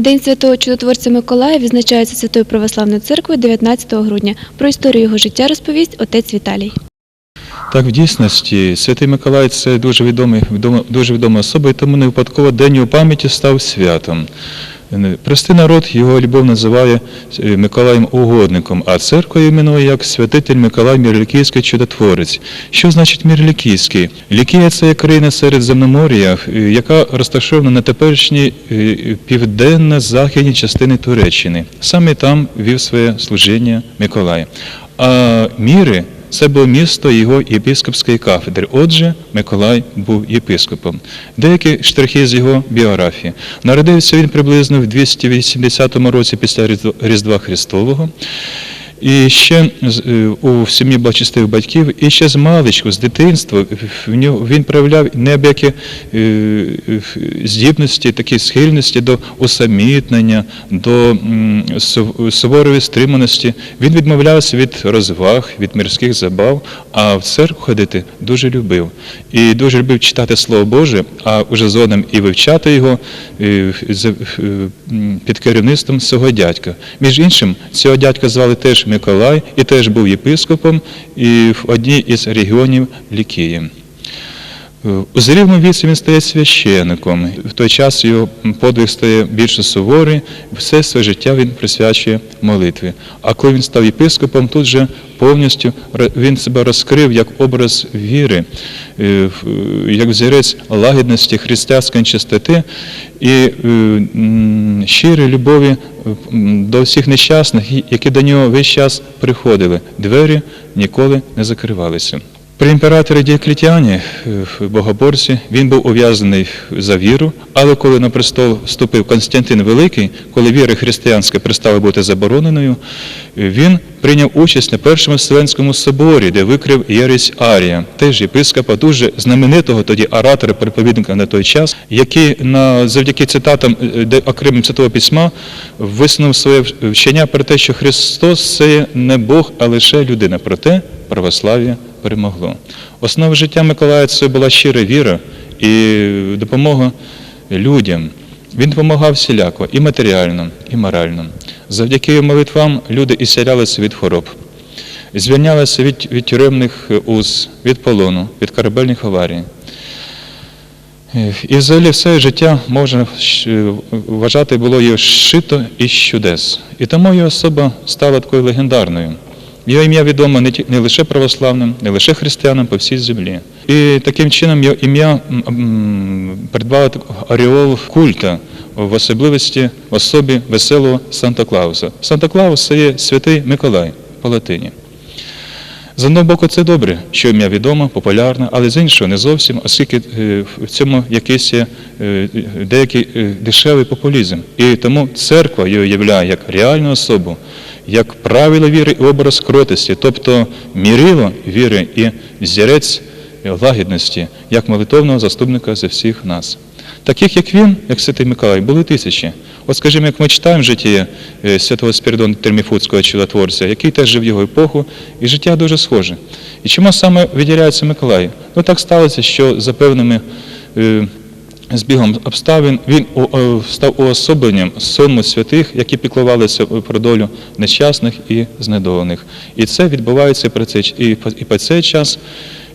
День святого чудотворця Миколая відзначається Святою Православною церквою 19 грудня. Про історію його життя розповість отець Віталій. Так, в дійсності, Святий Миколай це дуже відома, дуже відома особа, і тому не випадково День його пам'яті став святом. Простий народ його любов називає е, Миколаєм Угодником, а церква іменує як святитель Миколай Мірлікійський чудотворець. Що значить Мірлікійський? Лікія це країна Середземномор'я, е, яка розташована на теперішній е, південно-західній частині Туреччини. Саме там вів своє служіння Миколай. А міри це було місто його єпископської кафедри. Отже, Миколай був єпископом. Деякі штрихи з його біографії. Народився він приблизно в 280 році після Різдва- Христового. І ще е, у сім'ї благочестивих батьків, і ще з маличку, з дитинства, нього він проявляв неабиякі е, е, здібності, такі схильності до усамітнення, до суворої стриманості. Він відмовлявся від розваг, від мирських забав, а в церкву ходити дуже любив. І дуже любив читати Слово Боже, а уже згодом і вивчати його е, е, під керівництвом свого дядька. Між іншим, цього дядька звали теж Миколай і теж був єпископом і в одній із регіонів Лікії. Е, У зрівному віці він стає священником. В той час його подвиг стає більше суворий, все своє життя він присвячує молитві. А коли він став єпископом, тут же повністю він себе розкрив як образ віри, е, як взірець лагідності, християнської чистоти і е, щирої любові до всіх нещасних, які до нього весь час приходили. Двері ніколи не закривалися. При імператорі Діоклетіані, е, богоборці, він був ув'язаний за віру, але коли на престол вступив Константин Великий, коли віра християнська перестала бути забороненою, е, він прийняв участь на першому Вселенському соборі, де викрив Єресь Арія, теж єпископа, дуже знаменитого тоді оратора, проповідника на той час, який на завдяки цитатам е, окремим Святого Письма висунув своє вчення про те, що Христос це не Бог, а лише людина. Проте православ'я перемогло. Основа життя Миколая це була щира віра і допомога людям. Він допомагав всіляко і матеріально, і морально. Завдяки молитвам люди ісцілялися від хвороб, звільнялися від, від тюремних уз, від полону, від корабельних аварій. Е, І взагалі все життя можна вважати було його шито із чудес. І тому його особа стала такою легендарною. Його ім'я відомо не, лише православним, не лише християнам по всій землі. І таким чином його ім'я придбало ореол культа в особливості в особі веселого Санта Клауса. Санта Клаус це є святий Миколай по латині. З одного боку, це добре, що ім'я відомо, популярне, але з іншого не зовсім, оскільки е, в цьому якийсь є е, деякий е, дешевий популізм. І тому церква його являє як реальну особу, як правило віри і образ кротості, тобто мірило віри і взірець лагідності, як молитовного заступника за всіх нас. Таких, як він, як Святий Миколай, були тисячі. От, скажімо, як ми читаємо життя е, святого Спіридона Терміфутського чудотворця, який теж жив в його епоху, і життя дуже схоже. І чому саме виділяється Миколай? Ну так сталося, що за певними е, збігом обставин він став уособленням сому святих, які піклувалися про долю нещасних і знедолених. І це відбувається і, по- цей час,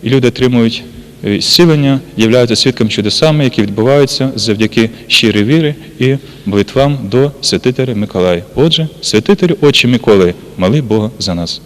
і люди отримують е, зцілення, являються свідком чудесами, які відбуваються завдяки щирій вірі і молитвам до святителя Миколая. Отже, святителю Отче Миколи, моли Бога за нас.